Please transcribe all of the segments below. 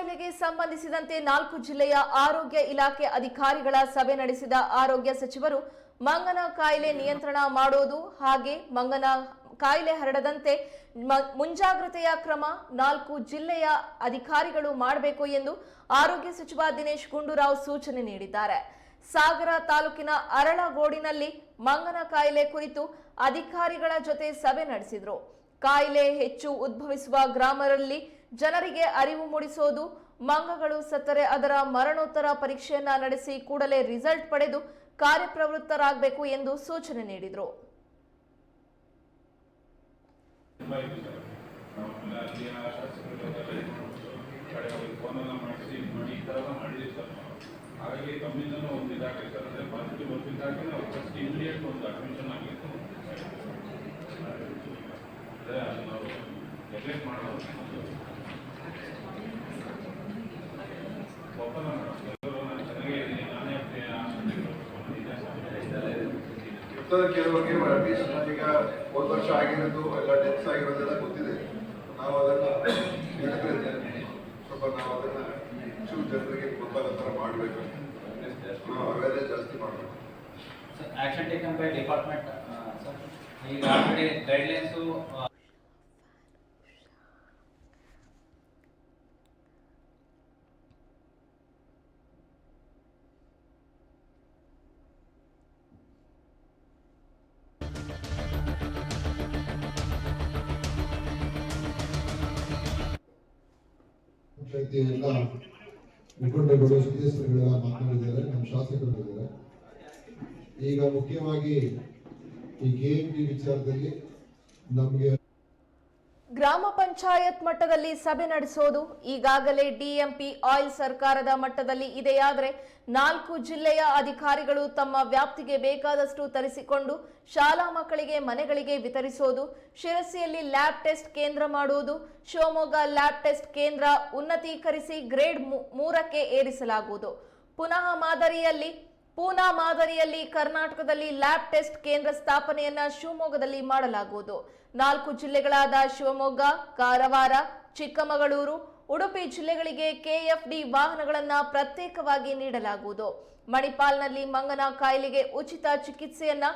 ಕಾಯಿಲೆಗೆ ಸಂಬಂಧಿಸಿದಂತೆ ನಾಲ್ಕು ಜಿಲ್ಲೆಯ ಆರೋಗ್ಯ ಇಲಾಖೆ ಅಧಿಕಾರಿಗಳ ಸಭೆ ನಡೆಸಿದ ಆರೋಗ್ಯ ಸಚಿವರು, ಮಂಗನ ಕಾಯಿಲೆ ನಿಯಂತ್ರಣ ಮಾಡೋದು ಹಾಗೆ ಮಂಗನ ಕಾಯಿಲೆ ಹರಡದಂತೆ ಮುಂಜಾಗ್ರತೆಯ ಕ್ರಮ ನಾಲ್ಕು ಜಿಲ್ಲೆಯ ಅಧಿಕಾರಿಗಳು ಮಾಡಬೇಕು ಎಂದು ಆರೋಗ್ಯ ಸಚಿವ ದಿನೇಶ್ ಗುಂಡೂರಾವ್ ಸೂಚನೆ ನೀಡಿದ್ದಾರೆ. ಸಾಗರ ತಾಲೂಕಿನ ಅರಳಗೋಡಿನಲ್ಲಿ ಮಂಗನ ಕಾಯಿಲೆ ಕುರಿತು ಅಧಿಕಾರಿಗಳ ಜೊತೆ ಸಭೆ ನಡೆಸಿದರು. ಕಾಯಿಲೆ ಹೆಚ್ಚು ಉದ್ಭವಿಸುವ ಗ್ರಾಮದಲ್ಲಿ ಜನರಿಗೆ ಅರಿವು ಮೂಡಿಸೋದು, ಮಂಗಗಳು ಸತ್ತರೆ ಅದರ ಮರಣೋತ್ತರ ಪರೀಕ್ಷೆಯನ್ನ ನಡೆಸಿ ಕೂಡಲೇ ರಿಸಲ್ಟ್ ಪಡೆದು ಕಾರ್ಯಪ್ರವೃತ್ತರಾಗಬೇಕು ಎಂದು ಸೂಚನೆ ನೀಡಿದರು. ಹಾಗಾಗಿ ಕಮ್ಮಿಂದನೂ ಒಂದು ಇದಾಗಲಿ ಸರ್ ಅಂದರೆ ಪಾಸಿಟಿವ್ ಬಂದಿದ್ದಾಗೆ ನಾವು ಫಸ್ಟ್ ಇಮಿಡಿಯೇಟ್ ಒಂದು ಅಡ್ಮಿಷನ್ ಆಗಿತ್ತು ಅದೇ ಅದು ನಾವು ನೆಗ್ಲೆಕ್ಟ್ ಮಾಡೋದು ಕೆಲವರಿಗೆ ಅಟ್ಲೀಸ್ಟ್ ಈಗ ಒಂದು ವರ್ಷ ಆಗಿರೋದು ಎಲ್ಲ ಡೆತ್ಸ್ ಆಗಿರೋದೆಲ್ಲ ಗೊತ್ತಿದೆ ನಾವು ಅದನ್ನ ಸ್ವಲ್ಪ ನಾವು ಅದನ್ನ ಹೆಚ್ಚು ಜನರಿಗೆ ಗೊತ್ತಾಗೋ ಥರ ಮಾಡಬೇಕು ಅವೇರ್ನೆಸ್ ಜಾಸ್ತಿ ಮಾಡಬೇಕು ಆಕ್ಷನ್ ಟೇಕನ್ ಬೈ ಡಿಪಾರ್ಟ್ಮೆಂಟ್ ಈಗ ಆಲ್ರೆಡಿ ಗೈಡ್ಲೈನ್ಸು ಪಂಚಾಯತಿ ಎಲ್ಲ ಮುಖಂಡಗಳು ಸದಸ್ಯರುಗಳೆಲ್ಲ ಮಾತನಾಡಿದ್ದಾರೆ ನಮ್ಮ ಶಾಸಕರು ಈಗ ಮುಖ್ಯವಾಗಿ ಈ ಕೆ ಎಂ ವಿಚಾರದಲ್ಲಿ ನಮಗೆ ಗ್ರಾಮ ಪಂಚಾಯತ್ ಮಟ್ಟದಲ್ಲಿ ಸಭೆ ನಡೆಸೋದು ಈಗಾಗಲೇ ಡಿಎಂಪಿ ಆಯಿಲ್ ಸರ್ಕಾರದ ಮಟ್ಟದಲ್ಲಿ ಇದೆಯಾದರೆ ನಾಲ್ಕು ಜಿಲ್ಲೆಯ ಅಧಿಕಾರಿಗಳು ತಮ್ಮ ವ್ಯಾಪ್ತಿಗೆ ಬೇಕಾದಷ್ಟು ತರಿಸಿಕೊಂಡು ಶಾಲಾ ಮಕ್ಕಳಿಗೆ ಮನೆಗಳಿಗೆ ವಿತರಿಸೋದು, ಶಿರಸಿಯಲ್ಲಿ ಲ್ಯಾಬ್ ಟೆಸ್ಟ್ ಕೇಂದ್ರ ಮಾಡುವುದು, ಶಿವಮೊಗ್ಗ ಲ್ಯಾಬ್ ಟೆಸ್ಟ್ ಕೇಂದ್ರ ಉನ್ನತೀಕರಿಸಿ ಗ್ರೇಡ್ ಮೂರಕ್ಕೆ ಏರಿಸಲಾಗುವುದು. ಪುನಃ ಮಾದರಿಯಲ್ಲಿ ಪೂನಾ ಮಾದರಿಯಲ್ಲಿ ಕರ್ನಾಟಕದಲ್ಲಿ ಲ್ಯಾಬ್ ಟೆಸ್ಟ್ ಕೇಂದ್ರ ಸ್ಥಾಪನೆಯನ್ನ ಶಿವಮೊಗ್ಗದಲ್ಲಿ ಮಾಡಲಾಗುವುದು. ನಾಲ್ಕು ಜಿಲ್ಲೆಗಳಾದ ಶಿವಮೊಗ್ಗ, ಕಾರವಾರ, ಚಿಕ್ಕಮಗಳೂರು, ಉಡುಪಿ ಜಿಲ್ಲೆಗಳಿಗೆ ಕೆಎಫ್ಡಿ ವಾಹನಗಳನ್ನು ಪ್ರತ್ಯೇಕವಾಗಿ ನೀಡಲಾಗುವುದು. ಮಣಿಪಾಲ್ನಲ್ಲಿ ಮಂಗನ ಕಾಯಿಲೆಗೆ ಉಚಿತ ಚಿಕಿತ್ಸೆಯನ್ನ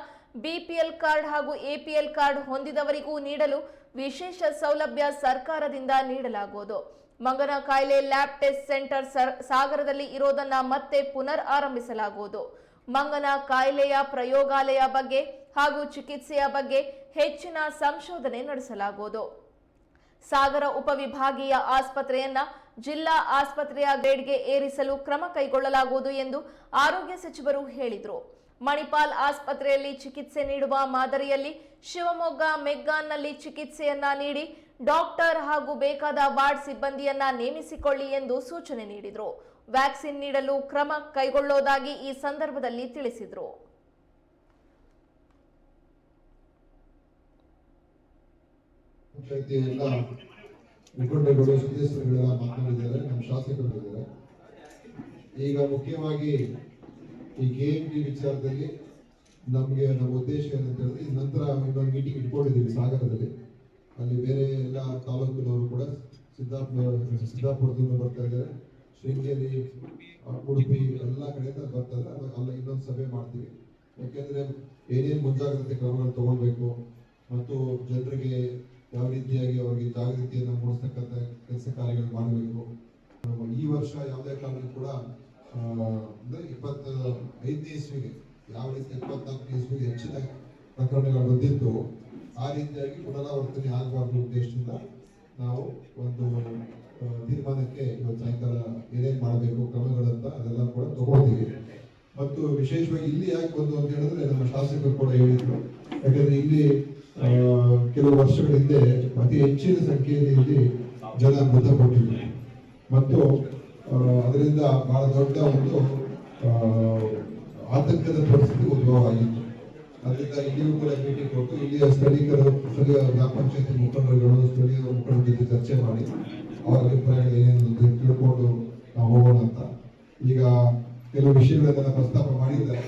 ಬಿಪಿಎಲ್ ಕಾರ್ಡ್ ಹಾಗೂ ಎಪಿಎಲ್ ಕಾರ್ಡ್ ಹೊಂದಿದವರಿಗೂ ನೀಡಲು ವಿಶೇಷ ಸೌಲಭ್ಯ ಸರ್ಕಾರದಿಂದ ನೀಡಲಾಗುವುದು. ಮಂಗನ ಕಾಯಿಲೆ ಲ್ಯಾಬ್ ಟೆಸ್ಟ್ ಸೆಂಟರ್ ಸಾಗರದಲ್ಲಿ ಇರೋದನ್ನ ಮತ್ತೆ ಪುನರ್ ಆರಂಭಿಸಲಾಗುವುದು. ಮಂಗನ ಕಾಯಿಲೆಯ ಪ್ರಯೋಗಾಲಯ ಬಗ್ಗೆ ಹಾಗೂ ಚಿಕಿತ್ಸೆಯ ಬಗ್ಗೆ ಹೆಚ್ಚಿನ ಸಂಶೋಧನೆ ನಡೆಸಲಾಗುವುದು. ಸಾಗರ ಉಪವಿಭಾಗೀಯ ಆಸ್ಪತ್ರೆಯನ್ನ ಜಿಲ್ಲಾ ಆಸ್ಪತ್ರೆಯ ಗ್ರೇಡ್ಗೆ ಏರಿಸಲು ಕ್ರಮ ಕೈಗೊಳ್ಳಲಾಗುವುದು ಎಂದು ಆರೋಗ್ಯ ಸಚಿವರು ಹೇಳಿದರು. ಮಣಿಪಾಲ್ ಆಸ್ಪತ್ರೆಯಲ್ಲಿ ಚಿಕಿತ್ಸೆ ನೀಡುವ ಮಾದರಿಯಲ್ಲಿ ಶಿವಮೊಗ್ಗ, ಮೆಗ್ಗಾನ್ನಲ್ಲಿ ಚಿಕಿತ್ಸೆಯನ್ನ ನೀಡಿ ಡಾಕ್ಟರ್ ಹಾಗೂ ಬೇಕಾದ ವಾರ್ಡ್ ಸಿಬ್ಬಂದಿಯನ್ನ ನೇಮಿಸಿಕೊಳ್ಳಿ ಎಂದು ಸೂಚನೆ ನೀಡಿದರು. ವ್ಯಾಕ್ಸಿನ್ ನೀಡಲು ಕ್ರಮ ಕೈಗೊಳ್ಳೋದಾಗಿ ಈ ಸಂದರ್ಭದಲ್ಲಿ ತಿಳಿಸಿದರು. ನಮ್ಮ ಶಾಸಕರು ಇದ್ದಾರೆ ಈಗ ಮುಖ್ಯವಾಗಿ ಈ ಕೆ ಎಂ ಟಿ ವಿಚಾರದಲ್ಲಿ ನಮಗೆ ನಮ್ಮ ಉದ್ದೇಶ ಏನಂತ ಹೇಳಿದ್ರೆ ನಂತರ ಇನ್ನೊಂದು ಮೀಟಿಂಗ್ ಇಟ್ಕೊಂಡಿದ್ದೀವಿ, ಸಾಗರದಲ್ಲಿ. ಅಲ್ಲಿ ಬೇರೆ ಎಲ್ಲ ತಾಲೂಕಿನವರು ಕೂಡ ಸಿದ್ದಾಪುರ, ಸಿದ್ದಾಪುರದಿಂದ ಬರ್ತಾ ಇದ್ದಾರೆ. ಶೃಂಗೇರಿ, ಉಡುಪಿ ಎಲ್ಲ ಕಡೆಯಿಂದ ಬರ್ತಾ ಇದ್ದಾರೆ. ಅಲ್ಲ ಇನ್ನೊಂದು ಸಭೆ ಮಾಡ್ತೀವಿ. ಯಾಕೆಂದ್ರೆ ಏನೇನು ಮುಂಜಾಗ್ರತೆ ಕ್ರಮಗಳು ತಗೊಳ್ಬೇಕು ಮತ್ತು ಜನರಿಗೆ ಯಾವ ರೀತಿಯಾಗಿ ಅವರಿಗೆ ಜಾಗೃತಿಯನ್ನು ಮೂಡಿಸ್ತಕ್ಕಂಥ ಕೆಲಸ ಕಾರ್ಯಗಳು ಮಾಡಬೇಕು. ಈ ವರ್ಷ ಯಾವುದೇ ಕಾರಣಕ್ಕೂ ಕೂಡ ಅಂದ್ರೆ ಇಪ್ಪತ್ತ ಐದನೇ ಇಸ್ವಿಗೆ, ಯಾವ ರೀತಿ ಇಪ್ಪತ್ನಾಲ್ಕನೇ ಇಸ್ವಿಗೆ ಹೆಚ್ಚಿನ ಪ್ರಕರಣಗಳು ಬಂದಿತ್ತು ಆ ರೀತಿಯಾಗಿ ಪುನರಾವರ್ತನೆ ಆಗಬಾರ್ದು ಉದ್ದೇಶದಿಂದ ನಾವು ಒಂದು ತೀರ್ಮಾನಕ್ಕೆ ಇವತ್ತು ಸಾಯಂಕಾಲ ಏನೇನು ಮಾಡಬೇಕು, ಕ್ರಮಗಳಂತ ಅದೆಲ್ಲ ಕೂಡ ತಗೊಳ್ತೀವಿ. ಮತ್ತು ವಿಶೇಷವಾಗಿ ಇಲ್ಲಿ ಯಾಕೆ ಬಂದು ಅಂತ ಹೇಳಿದ್ರೆ ನಮ್ಮ ಶಾಸಕರು ಕೂಡ ಹೇಳಿದ್ರು. ಯಾಕಂದ್ರೆ ಇಲ್ಲಿ ಕೆಲವು ವರ್ಷಗಳ ಹಿಂದೆ ಅತಿ ಹೆಚ್ಚಿನ ಸಂಖ್ಯೆಯಲ್ಲಿ ಇಲ್ಲಿ ಜನ ಮೃತಪಟ್ಟಿದ್ರು ಮತ್ತು ಅದರಿಂದ ಬಹಳ ದೊಡ್ಡ ಒಂದು ಆತಂಕದ ಪರಿಸ್ಥಿತಿ ಉದ್ಭವ ಆಗಿತ್ತು ಅದರಿಂದ ಇಲ್ಲಿಯೂ ಕೂಡ ಭೇಟಿ ಕೊಟ್ಟು ಇಲ್ಲಿಯ ಸ್ಥಳೀಯರು, ಸ್ಥಳೀಯ ಗ್ರಾಮ ಪಂಚಾಯತಿ ಮುಖಂಡರುಗಳು, ಸ್ಥಳೀಯ ಮುಖಂಡರ ಜೊತೆ ಚರ್ಚೆ ಮಾಡಿ ಅವರ ಅಂತ ತಿಳ್ಕೊಂಡು ನಾವು ಹೋಗೋಣ ಅಂತ. ಈಗ ಕೆಲವು ವಿಷಯಗಳನ್ನ ಪ್ರಸ್ತಾಪ ಮಾಡಿದ್ದಾರೆ.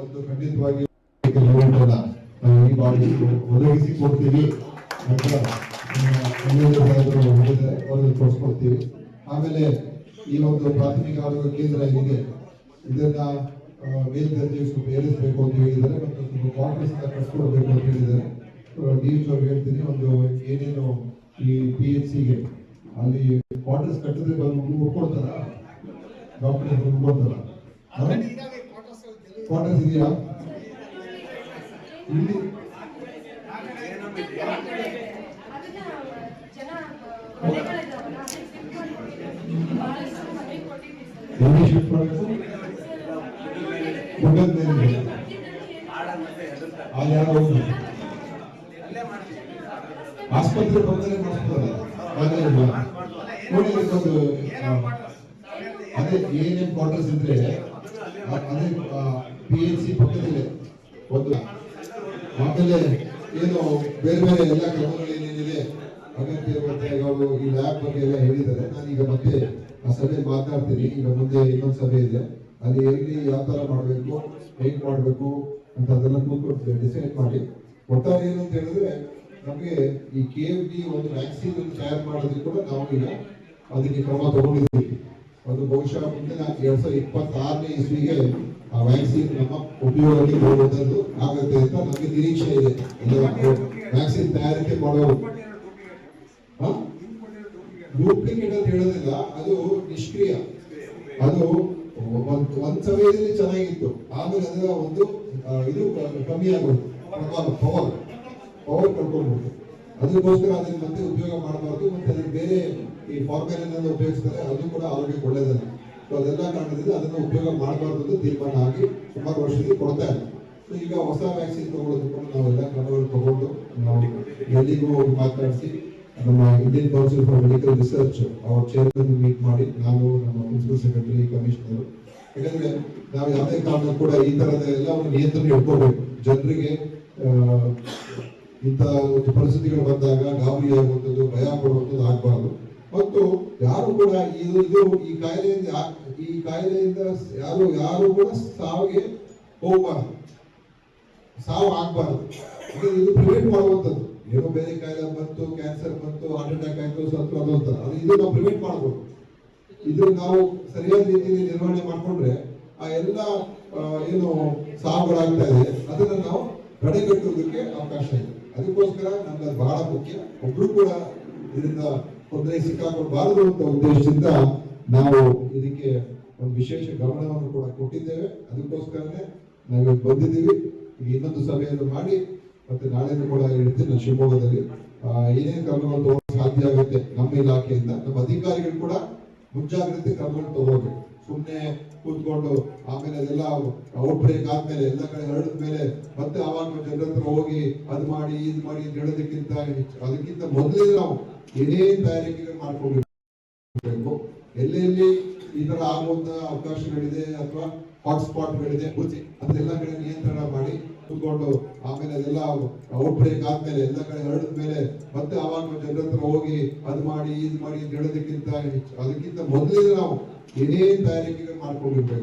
ಒಂದು ಖಂಡಿತವಾಗಿ ಈ ಒದಗಿಸಿ ಕೊಡ್ತೀವಿ. ಆಮೇಲೆ ಆಮೇಲೆ ಈ ಒಂದು ಪ್ರಾಥಮಿಕ ಆರೋಗ್ಯ ಕೇಂದ್ರ ಏನಿದೆ, ಇದನ್ನ ಆ, ಮೇಲ್ದರ್ಜೆಗೆ ಸ್ವಲ್ಪ ಏರಿಸಬೇಕು ಅಂತ ಹೇಳಿದ್ದಾರೆ ಮತ್ತು ಸ್ವಲ್ಪ ಕಾಂಗ್ರೆಸ್ ಕಟ್ಸ್ಕೊಡ್ಬೇಕು ಅಂತ ಹೇಳಿದ್ದಾರೆ ಡಿ ಎಚ್ ಅವ್ರಿಗೆ ಹೇಳ್ತೀನಿ. ಒಂದು ಏನೇನು ಈ ಪಿ ಎಚ್ ಸಿಗೆ ಅಲ್ಲಿ ಕ್ವಾರ್ಟರ್ಸ್ ಕಟ್ಟಿದ್ರೆ ಬಂದು ಒಪ್ಕೊಡ್ತಾರ? ಡಾಕ್ಟರ್ ಒಪ್ಕೊಡ್ತಾರ? ಕ್ವಾರ್ಟರ್ಸ್ ಇದೆಯಾ? ಇಲ್ಲಿ. ಎಲ್ಲಿ ಶಿಫ್ಟ್ ಮಾಡಬೇಕು ಗುಡ್ಡದ ಮೇಲೆ ಅಲ್ಲಿ ಯಾರೋ ಹೋಗಿ ಆಸ್ಪತ್ರೆ ಬಂದರೆ ಮಾಡಿಸ್ತಾರೆ ಅದೇ ಏನೇನ್ ಕ್ವಾರ್ಟರ್ಸ್ ಇದ್ರೆ ಅದೇ ಪಿ ಎಚ್ ಸಿ ಪಕ್ಕದಲ್ಲೇ ಒಂದು ಆಮೇಲೆ ಏನು ಬೇರೆ ಬೇರೆ ಎಲ್ಲ ಕ್ರಮಗಳು ಏನೇನಿದೆ ಅಗತ್ಯ ಮತ್ತೆ ಅವರು ಈ ಲ್ಯಾಬ್ ಬಗ್ಗೆ ಎಲ್ಲ ಹೇಳಿದ್ದಾರೆ ನಾನೀಗ ಮತ್ತೆ ಆ ಸಭೆ ಮಾತಾಡ್ತೀನಿ ಈಗ ಮುಂದೆ ಇನ್ನೊಂದು ಸಭೆ ಇದೆ ಅಲ್ಲಿ ಎಲ್ಲಿ ಯಾವ ತರ ಮಾಡಬೇಕು ಹೇಗ್ ಮಾಡಬೇಕು ಅಂತ ಅದೆಲ್ಲ ಕೂತ್ಕೊಂಡು ಡಿಸೈಡ್ ಮಾಡಿ. ಒಟ್ಟಾರೆ ಏನು ಅಂತ ಹೇಳಿದ್ರೆ, ನಮಗೆ ಈ ಕೆ ಎಫ್ ಡಿ ಒಂದು ವ್ಯಾಕ್ಸಿನ್ ತಯಾರು ಮಾಡೋದಕ್ಕೆ ಕೂಡ ನಾವು ಈಗ ಅದಕ್ಕೆ ಕ್ರಮ ತಗೊಂಡಿದ್ದೀವಿ. ಅದು ಬಹುಶಃ ಮುಂದಿನ ಎರಡ್ ಸಾವಿರದ ಇಪ್ಪತ್ತಾರನೇ ಇಸ್ವಿಗೆ ಆ ವ್ಯಾಕ್ಸಿನ್ ನಮ್ಮ ಉಪಯೋಗಕ್ಕೆ ಬರುವುದನ್ನು ಆಗುತ್ತೆ ಅಂತ ನಮಗೆ ನಿರೀಕ್ಷೆ ಇದೆ. ವ್ಯಾಕ್ಸಿನ್ ತಯಾರಿಕೆ ಮಾಡೋರು. ಡೂಪ್ಲಿಕೇಟ್ ಅಂತ ಹೇಳೋದಿಲ್ಲ. ಅದು ನಿಷ್ಕ್ರಿಯ. ಅದು ಒಂದ್ ಸಮಯದಲ್ಲಿ ಚೆನ್ನಾಗಿತ್ತು. ಆಮೇಲೆ ಅದರ ಒಂದು ಇದು ಕಮ್ಮಿ ಆಗೋದು. ಪವರ್. ಪವರ್ ಕಳ್ಕೊಂಡ್ಬಿಟ್ಟು ಅದಕ್ಕೋಸ್ಕರ ಅದನ್ನ ಮತ್ತೆ ಉಪಯೋಗ ಮಾಡಬಾರ್ದು. ಮತ್ತೆ ಅದನ್ನ ಬೇರೆ ಈ ಫಾರ್ಮ್ಯಾಲಿನ ಉಪಯೋಗಿಸ್ತಾರೆ ಅದು ಕೂಡ ಆರೋಗ್ಯಕ್ಕೆ ಒಳ್ಳೇದಲ್ಲ. ಸೊ ಅದೆಲ್ಲ ಕಾರಣದಿಂದ ಅದನ್ನ ಉಪಯೋಗ ಮಾಡಬಾರ್ದು ಅಂತ ತೀರ್ಮಾನ ಆಗಿ ಸುಮಾರು ವರ್ಷದಲ್ಲಿ ಕೊಡ್ತಾ ಸೊ ಈಗ ಹೊಸ ವ್ಯಾಕ್ಸಿನ್ ತಗೊಳ್ಳೋದಕ್ಕೂ ನಾವೆಲ್ಲ ಕ್ರಮಗಳು ತಗೊಂಡು ನೋಡಿ ಎಲ್ಲಿಗೂ ಮಾತನಾಡಿಸಿ ನಮ್ಮ Indian council for medical research ಅವ್ರ ಚೇರ್ಮನ್ ಮೀಟ್ ಮಾಡಿ, ನಾನು, ನಮ್ಮ ಪ್ರಿನ್ಸಿಪಲ್ ಸೆಕ್ರೆಟರಿ ಕಮಿಷನರ್ ಯಾಕಂದ್ರೆ ನಾವು ಯಾವುದೇ ಕಾರಣ ಕೂಡ ಈ ತರದ ಒಂದು ನಿಯಂತ್ರಣ ಇಟ್ಕೋಬೇಕು. ಜನರಿಗೆ ಇಂಥ ಒಂದು ಪರಿಸ್ಥಿತಿಗಳು ಬಂದಾಗ ಗಾಬರಿ ಆಗುವಂಥದ್ದು, ಭಯ ಕೊಡುವಂಥದ್ದು ಆಗಬಾರ್ದು. ಮತ್ತು ಯಾರು ಕೂಡ ಇದು ಇದು ಈ ಕಾಯಿಲೆಯಿಂದ ಈ ಕಾಯಿಲೆಯಿಂದ ಯಾರು ಯಾರು ಕೂಡ ಸಾವಿಗೆ ಹೋಗಬಾರ್ದು. ಸಾವು ಆಗಬಾರ್ದು. ಇದು ಪ್ರಿವೆಂಟ್ ಮಾಡುವಂಥದ್ದು. ಏನೋ ಬೇರೆ ಕಾಯಿಲೆ ಬಂತು ಕ್ಯಾನ್ಸರ್ ಬಂತು ಹಾರ್ಟ್ ಅಟ್ಯಾಕ್ ಆಯ್ತು ಸತ್ತು ಅದು ಅಂತ. ಅದು ಇದು ನಾವು ಪ್ರಿವೆಂಟ್ ಮಾಡ್ಬೋದು. ಇದು ನಾವು ಸರಿಯಾದ ರೀತಿಯಲ್ಲಿ ನಿರ್ವಹಣೆ ಮಾಡಿಕೊಂಡ್ರೆ ಆ ಎಲ್ಲ ಏನು ಸಾವುಗಳಾಗ್ತಾ ಇದೆ, ಅದನ್ನ ನಾವು ತಡೆಗಟ್ಟುವುದಕ್ಕೆ ಅವಕಾಶ ಇದೆ. ಅದಕ್ಕೋಸ್ಕರ ನಮ್ಗೆ ಬಹಳ ಮುಖ್ಯ. ಒಬ್ರು ಕೂಡ ಇದರಿಂದ ತೊಂದರೆ ಸಿಕ್ಕಾಕೊಳ್ಬಾರದು ಅಂತ ಉದ್ದೇಶದಿಂದ ನಾವು ಇದಕ್ಕೆ ಒಂದು ವಿಶೇಷ ಗಮನವನ್ನು ಕೂಡ ಕೊಟ್ಟಿದ್ದೇವೆ. ಅದಕ್ಕೋಸ್ಕರನೇ ನಾವು ಬಂದಿದ್ದೀವಿ. ಈಗ ಇನ್ನೊಂದು ಸಭೆಯನ್ನು ಮಾಡಿ ಮತ್ತೆ ನಾಳೆನೂ ಕೂಡ ನಾನು ಶಿವಮೊಗ್ಗದಲ್ಲಿ. ಏನೇನು ಕ್ರಮಗಳು ತಗೊಳ್ಳೋಕೆ ಸಾಧ್ಯ ಆಗುತ್ತೆ ನಮ್ಮ ಇಲಾಖೆಯಿಂದ. ನಮ್ಮ ಅಧಿಕಾರಿಗಳು ಕೂಡ ಮುಂಜಾಗ್ರತೆ ಕ್ರಮಗಳು ತಗೋದು ಸುಮ್ಮನೆ ಕೂತ್ಕೊಂಡು ಆಮೇಲೆ ಅದೆಲ್ಲ ಔಟ್ ಬ್ರೇಕ್ ಆದ್ಮೇಲೆ ಎಲ್ಲ ಕಡೆ ಹರಡಿದ ಮೇಲೆ ಮತ್ತೆ ಆವಾಗ ಜನರ ಹೋಗಿ ಅದು ಮಾಡಿ, ಇದು ಮಾಡಿ ಅಂತ ಹೇಳೋದಕ್ಕಿಂತ ಅದಕ್ಕಿಂತ ಮೊದಲೇ ನಾವು ಏನೇ ತಯಾರಿಕೆಗಳು ಮಾಡ್ಕೊಂಡಿರ್ಬೇಕು. ಎಲ್ಲೆಲ್ಲಿ ಈ ತರ ಆಗುವಂತ ಅವಕಾಶಗಳಿದೆ ಅಥವಾ ಹಾಟ್ಸ್ಪಾಟ್ಗಳಿದೆ ಅದೆಲ್ಲ ಕಡೆ ನಿಯಂತ್ರಣ ಮಾಡಿ ಕೂತ್ಕೊಂಡು ಆಮೇಲೆ ಅದೆಲ್ಲ ಔಟ್ ಬ್ರೇಕ್ ಆದ್ಮೇಲೆ ಎಲ್ಲ ಕಡೆ ಹರಡಿದ ಮೇಲೆ ಮತ್ತೆ ಅವಾಗ ಜನರ ಹತ್ರ ಹೋಗಿ ಅದು ಮಾಡಿ, ಇದು ಮಾಡಿ ಅಂತ ಹೇಳೋದಕ್ಕಿಂತ, ಅದಕ್ಕಿಂತ ಮೊದಲೇ ನಾವು ಏನೇನ್ ತಯಾರಿಕೆಗಳು ಮಾಡ್ಕೊಂಡಿರ್ಬೇಕು.